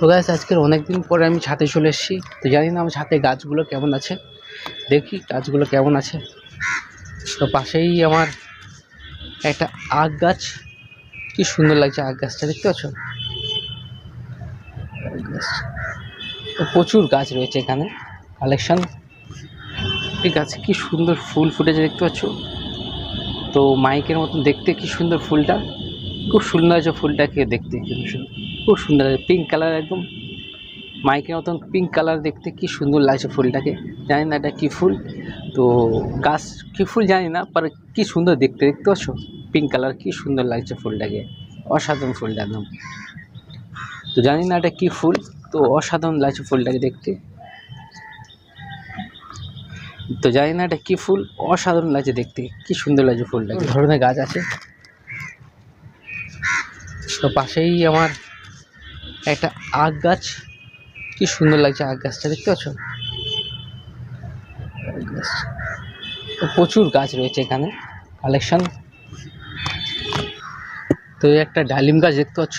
তো গাছ আজকের অনেক দিন পরে আমি ছাতে চলে এসেছি। তো জানি না আমার ছাতে গাছগুলো কেমন আছে। দেখি গাছগুলো কেমন আছে। তো পাশেই আমার একটা আখ গাছ। কি সুন্দর লাগছে আখ গাছটা, দেখতে পাচ্ছ? গাছ। প্রচুর গাছ রয়েছে এখানে। কালেকশন। ঠিক আছে কি সুন্দর ফুল ফুটেছে, দেখতে পাচ্ছ? তো মাইকের মতন দেখতে কি সুন্দর ফুলটা। খুব সুন্দর আছে ফুলটাকে দেখতে সুন্দর। খুব সুন্দর আছে। পিঙ্ক কালার একদম। মাইকের মতন পিঙ্ক কালার দেখতে কি সুন্দর লাগছে ফুলটাকে। জানি না এটা কী ফুল। তো গাছ কী ফুল জানি না पर কি সুন্দর দেখতে দেখতে পাচ্ছ? পিঙ্ক কালার কি সুন্দর লাগছে ফুলটাকে। অসাধারণ ফুলটা একদম। তো জানি না এটা কী ফুল, তো অসাধারণ লাগছে ফুলটাকে দেখতে। তো জানি না এটা কী ফুল, অসাধারণ লাগছে দেখতে। কি সুন্দর লাগছে ফুলটাকে। ধরনের গাছ আছে। তো পাশেই আমার একটা আখ গাছ। কি সুন্দর লাগছে আখ গাছটা, দেখতে পাচ্ছ? প্রচুর গাছ রয়েছে এখানে কালেকশন তো একটা ডালিম গাছ দেখতে পাচ্ছ?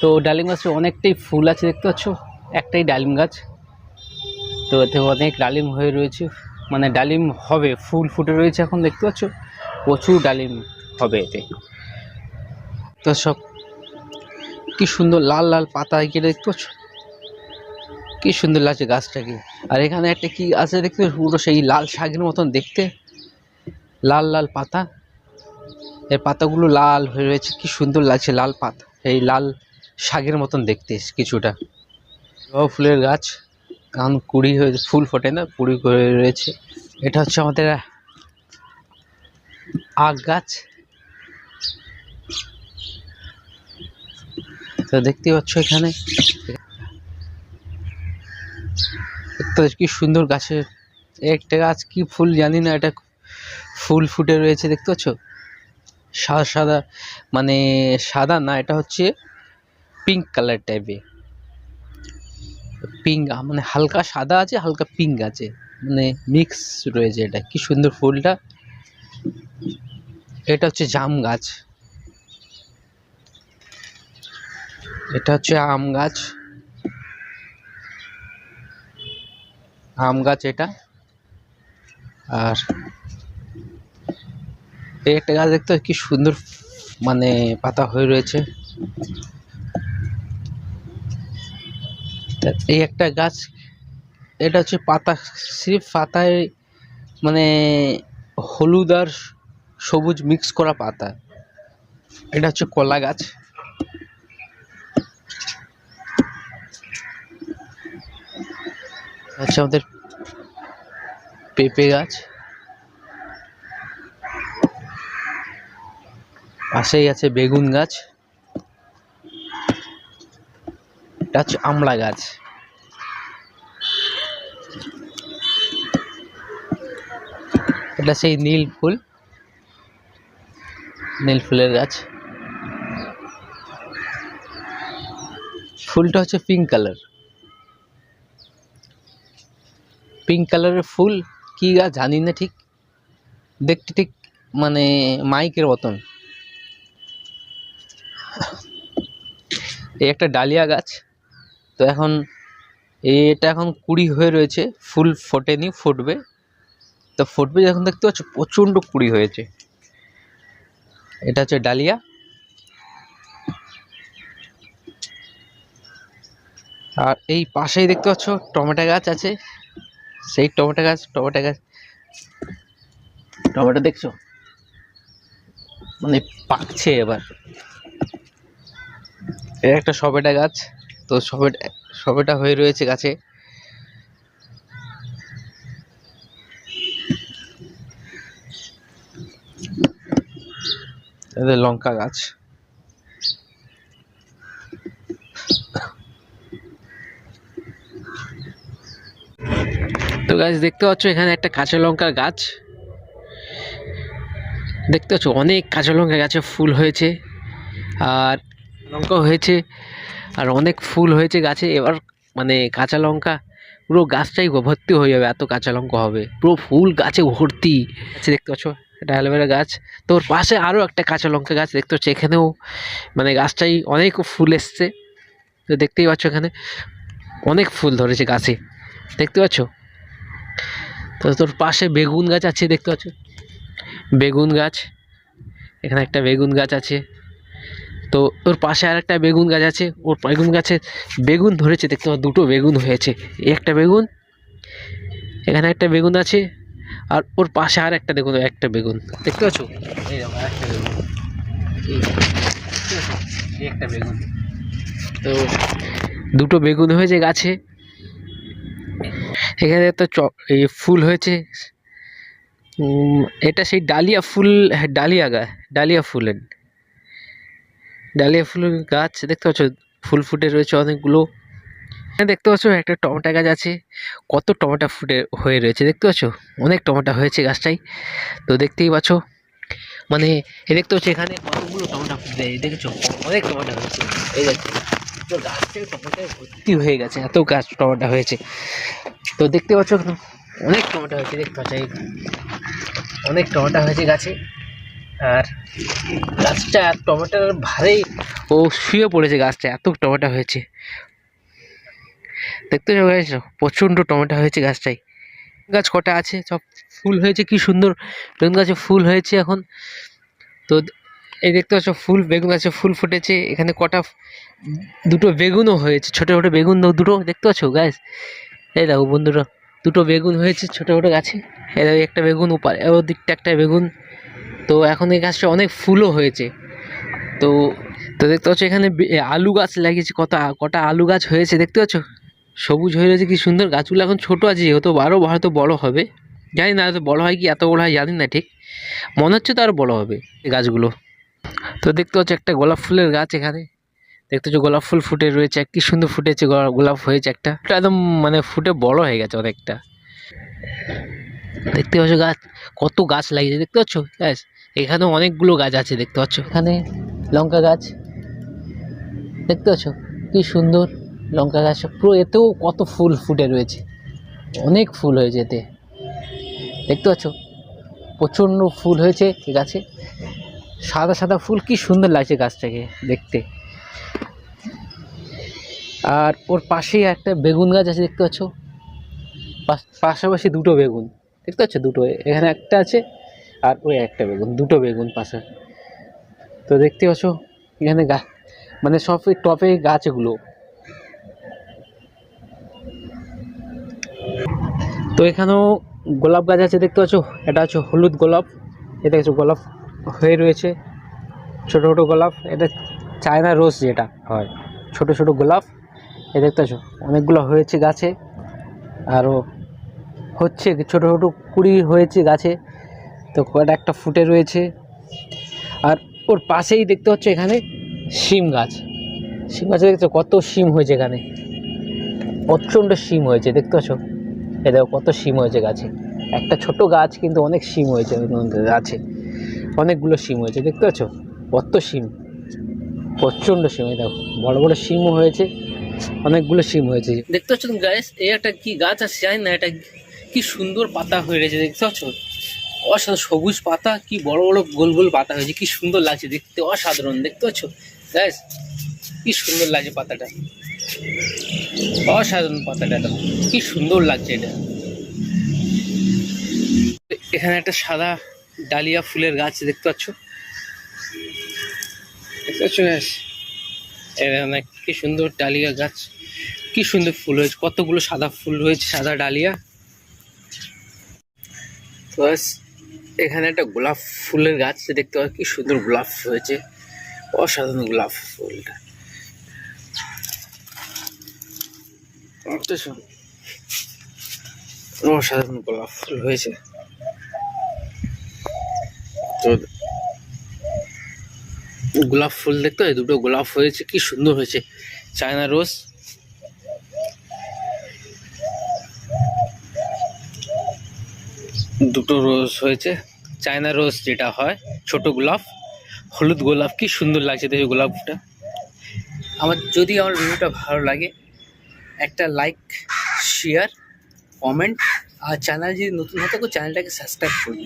তো ডালিম গাছে অনেকটাই ফুল আছে, দেখতে পাচ্ছ? একটাই ডালিম গাছ। তো এতে অনেক ডালিম হয়ে রয়েছে। মানে ডালিম হবে, ফুল ফুটে রয়েছে এখন, দেখতে পাচ্ছ? প্রচুর ডালিম হবে এতে। তো সব কি সুন্দর লাল লাল পাতা কেটে দেখতে পাচ্ছ? কি সুন্দর লাগছে গাছটাকে। আর এখানে একটা কি আছে দেখতে পুরো সেই লাল শাকের মতন দেখতে। লাল লাল পাতা। এই পাতাগুলো লাল হয়ে রয়েছে। কি সুন্দর লাগছে লাল পাতা। এই লাল শাকের মতন দেখতে কিছুটা। ফুলের গাছ। কারণ কুড়ি হয়ে ফুল ফোটে না, কুড়ি করে রয়েছে। এটা হচ্ছে আমাদের আখ গাছ। তো দেখতে পাচ্ছ এখানে। কি সুন্দর গাছের একটা গাছ, কি ফুল জানি না, এটা ফুল ফুটে রয়েছে, দেখতে পাচ্ছ? সাদা সাদা মানে সাদা না, এটা হচ্ছে পিঙ্ক কালার টাইপের পিঙ্ক মানে হালকা সাদা আছে, হালকা পিঙ্ক আছে। মানে মিক্স রয়েছে এটা, কি সুন্দর ফুলটা। এটা হচ্ছে জাম গাছ। এটা হচ্ছে আম গাছ। আম গাছ এটা। আর একটা গাছ দেখতে কি সুন্দর মানে পাতা হয়ে রয়েছে। এই একটা গাছ, এটা হচ্ছে পাতা, সির্ফ পাতায় মানে হলুদ আর সবুজ মিক্স করা পাতা। এটা হচ্ছে কলা গাছ। হচ্ছে আমাদের পেঁপে গাছ। পাশেই আছে বেগুন গাছ। এটা হচ্ছে আমড়া গাছ। এটা সেই নীল ফুল। নীল ফুলের গাছ। ফুলটা হচ্ছে পিঙ্ক কালার। পিঙ্ক কালারের ফুল কি গাছ জানি না ঠিক। দেখতে ঠিক মানে মাইকের মতন। এই একটা ডালিয়া গাছ। তো এখন এটা এখন কুড়ি হয়ে রয়েছে। ফুল ফোটেনি, ফুটবে। তো ফুটবে যখন দেখতে পাচ্ছ প্রচণ্ড কুড়ি হয়েছে। এটা হচ্ছে ডালিয়া। আর এই পাশেই দেখতে পাচ্ছ টমেটো গাছ আছে। সেই টমেটো গাছ টমেটো গাছ। টমেটো দেখছ? মানে পাকছে এবার। এর একটা সবেটা গাছ তো সবেটা সবেটা হয়ে রয়েছে গাছে। এদের লঙ্কা গাছ। গাছ দেখতে পাচ্ছ এখানে একটা কাঁচা লঙ্কার গাছ। দেখতে পাচ্ছ অনেক কাঁচা লঙ্কা গাছে ফুল হয়েছে, আর লঙ্কা হয়েছে, আর অনেক ফুল হয়েছে গাছে। এবার মানে কাঁচা লঙ্কা, পুরো গাছটাই ভর্তি হয়ে যাবে, এত কাঁচা লঙ্কা হবে। পুরো ফুল গাছে ভর্তি। আছে দেখতে পাচ্ছ, এটা অ্যালোভেরা গাছ। তো ওর পাশে আরও একটা কাঁচা লঙ্কা গাছ দেখতে পাচ্ছ, এখানেও মানে গাছটাই অনেক ফুল এসছে। তো দেখতেই পাচ্ছ এখানে অনেক ফুল ধরেছে গাছে। দেখতে পাচ্ছ? তো তোর পাশে বেগুন গাছ আছে দেখতে পাচ্ছ? বেগুন গাছ। এখানে একটা বেগুন গাছ আছে। তো ওর পাশে আর একটা বেগুন গাছ আছে। ওর বেগুন গাছে বেগুন ধরেছে, দেখতে পাচ্ছ? দুটো বেগুন হয়েছে। একটা বেগুন, এখানে একটা বেগুন আছে। আর ওর পাশে আর একটা দেখুন, একটা বেগুন। দেখতে পাচ্ছ? আরেকটা বেগুন। একটা বেগুন। তো দুটো বেগুন হয়েছে গাছে। এখানে তো এই ফুল হয়েছে। এটা সেই ডালিয়া ফুল হ্যাঁ ডালিয়া গা, ডালিয়া ফুলের। ডালিয়া ফুলের গাছ, দেখতে পাচ্ছ, ফুল ফুটে রয়েছে অনেকগুলো। এখানে দেখতে পাচ্ছ, একটা টমেটো গাছ আছে। কত টমেটো ফুটে হয়ে রয়েছে, দেখতে পাচ্ছ? অনেক টমেটো হয়েছে গাছটাই তো দেখতেই পাচ্ছ মানে দেখতে পাচ্ছ, এখানে কতগুলো টমেটো ফুটে দেখেছ? অনেক টমেটো হয়েছে। এই দেখো। তো গাছ থেকে ভর্তি হয়ে গেছে, এত গাছ টমেটো হয়েছে। তো দেখতে পাচ্ছ অনেক টমেটো হয়েছে, দেখতে পাচ্ছ অনেক টমেটো হয়েছে গাছে। আর গাছটা টমেটোর ভারে ও শুয়ে পড়েছে, গাছটা এত টমেটো হয়েছে। দেখতে পাচ্ছ প্রচণ্ড টমেটো হয়েছে গাছটাই গাছ কটা আছে, সব ফুল হয়েছে, কি সুন্দর। বেগুন গাছে ফুল হয়েছে এখন। তো এই দেখতে পাচ্ছ ফুল বেগুন গাছে ফুল ফুটেছে। এখানে কটা দুটো বেগুনও হয়েছে, ছোটো ছোটো বেগুন দুটো দেখতে পাচ্ছ গাছ এই দেখো বন্ধুরা, দুটো বেগুন হয়েছে ছোটো ছোটো গাছে। এই দেখো, একটা বেগুন উপার ওর দিকটা একটা বেগুন। তো এখন এই গাছটা অনেক ফুলও হয়েছে। তো তো দেখতে পাচ্ছ এখানে আলু গাছ লাগিয়েছে কত কটা আলু গাছ হয়েছে, দেখতে পাচ্ছ? সবুজ হয়ে রয়েছে, কি সুন্দর। গাছগুলো এখন ছোটো আছে, যেহেতু আরও হয়তো বড় হবে। জানি না তো বড় হয় কি, এত বড় হয় জানি না ঠিক। মনে হচ্ছে তো আরও বড় হবে এই গাছগুলো। তো দেখতে পাচ্ছ একটা গোলাপ ফুলের গাছ এখানে। দেখতে পাচ্ছ গোলাপ ফুল ফুটে রয়েছে। কি সুন্দর ফুটেছে গোলা- গোলাপ হয়েছে একটা। একদম মানে ফুটে বড় হয়ে গেছে অনেকটা। দেখতে পাচ্ছ গাছ, কত গাছ লাগিয়েছে। দেখতে পাচ্ছ? গাছ এখানে অনেকগুলো গাছ আছে, দেখতে পাচ্ছ? এখানে লঙ্কা গাছ। দেখতে পাচ্ছ? কি সুন্দর লঙ্কা গাছ। পুরো এতেও কত ফুল ফুটে রয়েছে। অনেক ফুল হয়েছে এতে। দেখতে পাচ্ছ? প্রচণ্ড ফুল হয়েছে গাছে। সাদা সাদা ফুল, কি সুন্দর লাগছে গাছটাকে দেখতে। আর ওর পাশেই একটা বেগুন গাছ আছে, দেখতে পাচ্ছ? পাশ- পাশাপাশি দুটো বেগুন, দেখতে পাচ্ছ? দুটো, এখানে একটা আছে আর ওই একটা বেগুন, দুটো বেগুন পাশে। তো দেখতে পাচ্ছ, এখানে গা মানে সব টপে গাছ এগুলো তো এখানেও গোলাপ গাছ আছে, দেখতে পাচ্ছ? এটা হচ্ছে হলুদ গোলাপ, এটা হচ্ছে গোলাপ। হয়ে রয়েছে ছোটো ছোটো গোলাপ। এটা চায়না রোজ যেটা হয়, ছোট ছোট গোলাপ। এ দেখতে পাচ্ছ, অনেকগুলো হয়েছে গাছে। আরও হচ্ছে ছোটো ছোটো কুড়ি হয়েছে গাছে। তো কয়টা একটা ফুটে রয়েছে। আর ওর পাশেই দেখতে হচ্ছে এখানে শিম গাছ। শিম গাছে দেখছ কত শিম হয়েছে এখানে। প্রচণ্ড শিম হয়েছে, দেখতে পাচ্ছ? এ দেখো, কত শিম হয়েছে গাছে। একটা ছোট গাছ, কিন্তু অনেক শিম হয়েছে গাছে। অনেকগুলো শিম হয়েছে, দেখতে পাচ্ছ? কত শিম প্রচণ্ড শিম এই দেখো, বড় বড় শিমও হয়েছে, অনেকগুলো শিম হয়েছে। দেখতে পাচ্ছ গাছ এই একটা কি গাছ আছে জানি না, এটা কি সুন্দর পাতা হয়ে রয়েছে, দেখতে পাচ্ছ? অসাধারণ সবুজ পাতা, কি বড় বড় গোল গোল পাতা হয়েছে, কি সুন্দর লাগছে দেখতে, অসাধারণ, দেখতে পাচ্ছ? গাছ কি সুন্দর লাগছে পাতাটা। অসাধারণ পাতাটা একদম কি সুন্দর লাগছে এটা। এখানে একটা সাদা ডালিয়া ফুলের গাছ দেখতে পাচ্ছ। দেখতে পাচ্ছ গাছ এখানে কি সুন্দর ডালিয়া গাছ, কি সুন্দর ফুল হয়েছে, কতগুলো সাদা ফুল হয়েছে, সাদা ডালিয়া। তো এখানে একটা গোলাপ ফুলের গাছ দেখতে পাচ্ছ, কি সুন্দর গোলাপ হয়েছে, অসাধারণ গোলাপ ফুলটা? অসাধারণ গোলাপ ফুল হয়েছে। তো গোলাপ ফুল দেখতে হয়? দুটো গোলাপ হয়েছে কি সুন্দর হয়েছে। China rose. দুটো রোজ হয়েছে। চায়না রোজ যেটা হয়, ছোট গোলাপ। হলুদ গোলাপ, কি সুন্দর লাগছে দেখো গোলাপটা। আমার যদি আমার ভিডিওটা ভালো লাগে, একটা লাইক, শেয়ার, কমেন্ট, আর চ্যানেল যদি নতুন হতো চ্যানেলটাকে সাবস্ক্রাইব করুন।